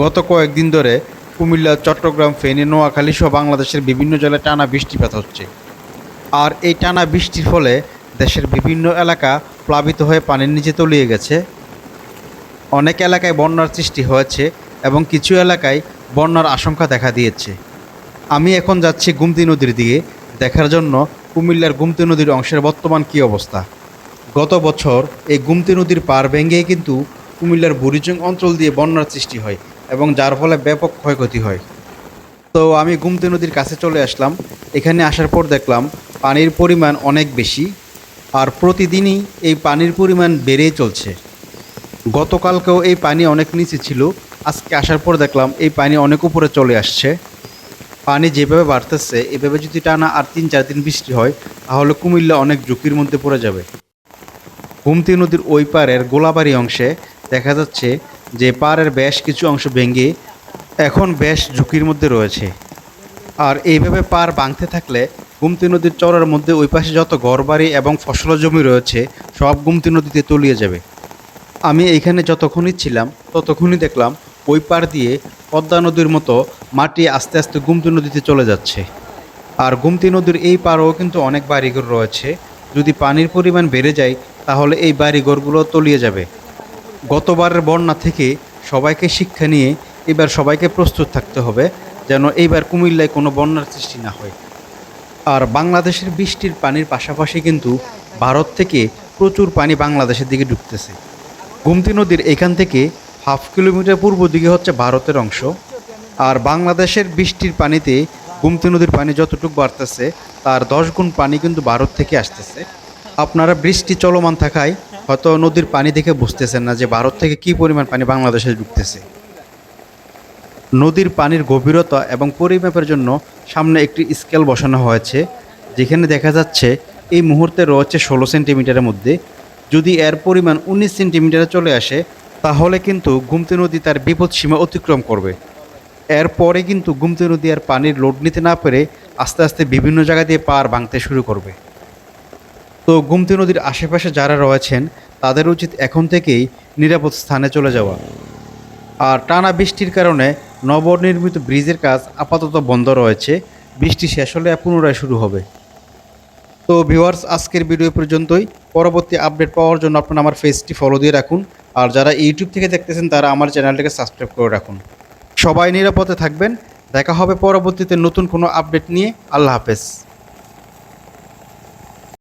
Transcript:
গত কয়েকদিন ধরে কুমিল্লা, চট্টগ্রাম, ফেনী, নোয়াখালী সহ বাংলাদেশের বিভিন্ন জেলায় টানা বৃষ্টিপাত হচ্ছে। আর এই টানা বৃষ্টির ফলে দেশের বিভিন্ন এলাকা প্লাবিত হয়ে পানির নিচে তলিয়ে গেছে। অনেক এলাকায় বন্যার সৃষ্টি হয়েছে এবং কিছু এলাকায় বন্যার আশঙ্কা দেখা দিয়েছে। আমি এখন যাচ্ছি গুমতি নদীর দিকে দেখার জন্য কুমিল্লার গুমতি নদীর অংশের বর্তমান কী অবস্থা। গত বছর এই গুমতি নদীর পার ভেঙে কিন্তু কুমিল্লার বুড়িচং অঞ্চল দিয়ে বন্যার সৃষ্টি হয়। এবং যার ফলে ব্যাপক ক্ষয়ক্ষতি হয়। তো আমি গুমতি নদীর কাছে চলে আসলাম। এখানে আসার পর দেখলাম পানির পরিমাণ অনেক বেশি আর প্রতিদিনই এই পানির পরিমাণ বেড়েই চলছে। গতকালকেও এই পানি অনেক নিচে ছিল। আজকে আসার পর দেখলাম এই পানি অনেক উপরে চলে আসছে। পানি যেভাবে বাড়তেছে, এভাবে যদি টানা আর তিন, চার দিন বৃষ্টি হয়, তাহলে কুমিল্লা অনেক ঝুঁকির মধ্যে পড়ে যাবে। গুমতি নদীর ওই পারের গোলাবাড়ি অংশে দেখা যাচ্ছে যে পাড়ের বেশ কিছু অংশ ভেঙে এখন বেশ ঝুঁকির মধ্যে রয়েছে। আর এইভাবে পার ভাঙতে থাকলে গুমতি নদীর চরের মধ্যে ওই পাশে যত ঘরবাড়ি এবং ফসল জমি রয়েছে, সব গুমতি নদীতে তলিয়ে যাবে। আমি এইখানে যতক্ষণই ছিলাম, ততক্ষণই দেখলাম ওই পার দিয়ে পদ্মা নদীর মতো মাটি আস্তে আস্তে গুমতি নদীতে চলে যাচ্ছে। আর গুমতি নদীর এই পাড়েও কিন্তু অনেক বাড়িঘর রয়েছে। যদি পানির পরিমাণ বেড়ে যায়, তাহলে এই বাড়িঘরগুলো তলিয়ে যাবে। গতবারের বন্যা থেকে সবাইকে শিক্ষা নিয়ে এবার সবাইকে প্রস্তুত থাকতে হবে, যেন এইবার কুমিল্লায় কোনো বন্যার সৃষ্টি না হয়। আর বাংলাদেশের বৃষ্টির পানির পাশাপাশি কিন্তু ভারত থেকে প্রচুর পানি বাংলাদেশের দিকে ঢুকতেছে। গুমতি নদীর এখান থেকে হাফ কিলোমিটার পূর্ব দিকে হচ্ছে ভারতের অংশ। আর বাংলাদেশের বৃষ্টির পানিতে গুমতি নদীর পানি যতটুকু বাড়তেছে, তার দশ গুণ পানি কিন্তু ভারত থেকে আসতেছে। আপনারা বৃষ্টি চলমান থাকায় হয়তো নদীর পানি দেখে বুঝতেছেন না যে ভারত থেকে কী পরিমাণ পানি বাংলাদেশে ঢুকতেছে। নদীর পানির গভীরতা এবং পরিমাপের জন্য সামনে একটি স্কেল বসানো হয়েছে, যেখানে দেখা যাচ্ছে এই মুহূর্তে রয়েছে ষোলো সেন্টিমিটারের মধ্যে। যদি এর পরিমাণ উনিশ সেন্টিমিটারে চলে আসে, তাহলে কিন্তু গুমতি নদী তার বিপদ সীমা অতিক্রম করবে। এরপরে কিন্তু গুমতি নদী আর পানির লোড নিতে না পেরে আস্তে আস্তে বিভিন্ন জায়গা দিয়ে পার ভাঙতে শুরু করবে। তো গুমতি নদীর আশেপাশে যারা রয়েছেন, তাদের উচিত এখন থেকেই নিরাপদ স্থানে চলে যাওয়া। আর টানা বৃষ্টির কারণে নবনির্মিত ব্রিজের কাজ আপাতত বন্ধ রয়েছে। বৃষ্টি শেষ হলে পুনরায় শুরু হবে। তো ভিউয়ার্স, আজকের ভিডিও পর্যন্তই। পরবর্তী আপডেট পাওয়ার জন্য আপনারা আমার ফেসটি ফলো দিয়ে রাখুন। আর যারা ইউটিউব থেকে দেখতেছেন, তারা আমার চ্যানেলটাকে সাবস্ক্রাইব করে রাখুন। সবাই নিরাপদে থাকবেন। দেখা হবে পরবর্তীতে নতুন কোনো আপডেট নিয়ে। আল্লাহ হাফেজ।